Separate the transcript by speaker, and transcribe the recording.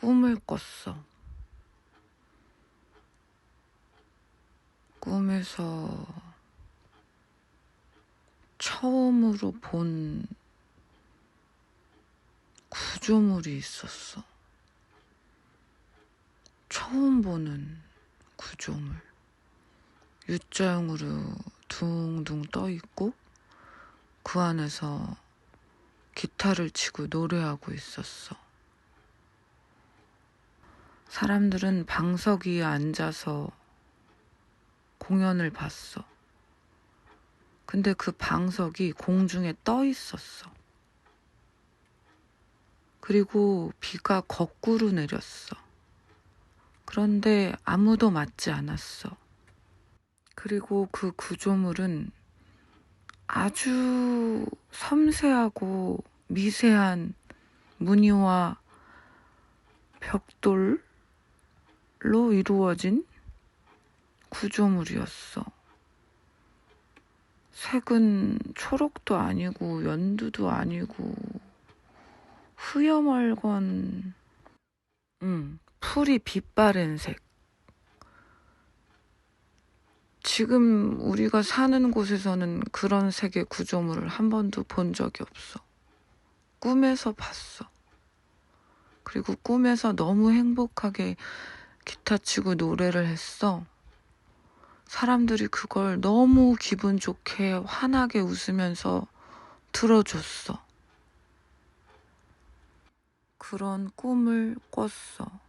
Speaker 1: 꿈을 꿨어. 꿈에서 처음으로 본 구조물이 있었어. 처음 보는 구조물. U자형으로 둥둥 떠 있고 그 안에서 기타를 치고 노래하고 있었어. 사람들은 방석 위에 앉아서 공연을 봤어. 근데 그 방석이 공중에 떠 있었어. 그리고 비가 거꾸로 내렸어. 그런데 아무도 맞지 않았어. 그리고 그 구조물은 아주 섬세하고 미세한 무늬와 벽돌 로 이루어진 구조물이었어. 색은 초록도 아니고 연두도 아니고 흐여멀건 응, 풀이 빛바랜 색. 지금 우리가 사는 곳에서는 그런 색의 구조물을 한 번도 본 적이 없어. 꿈에서 봤어. 그리고 꿈에서 너무 행복하게 기타 치고 노래를 했어. 사람들이 그걸 너무 기분 좋게 환하게 웃으면서 들어줬어. 그런 꿈을 꿨어.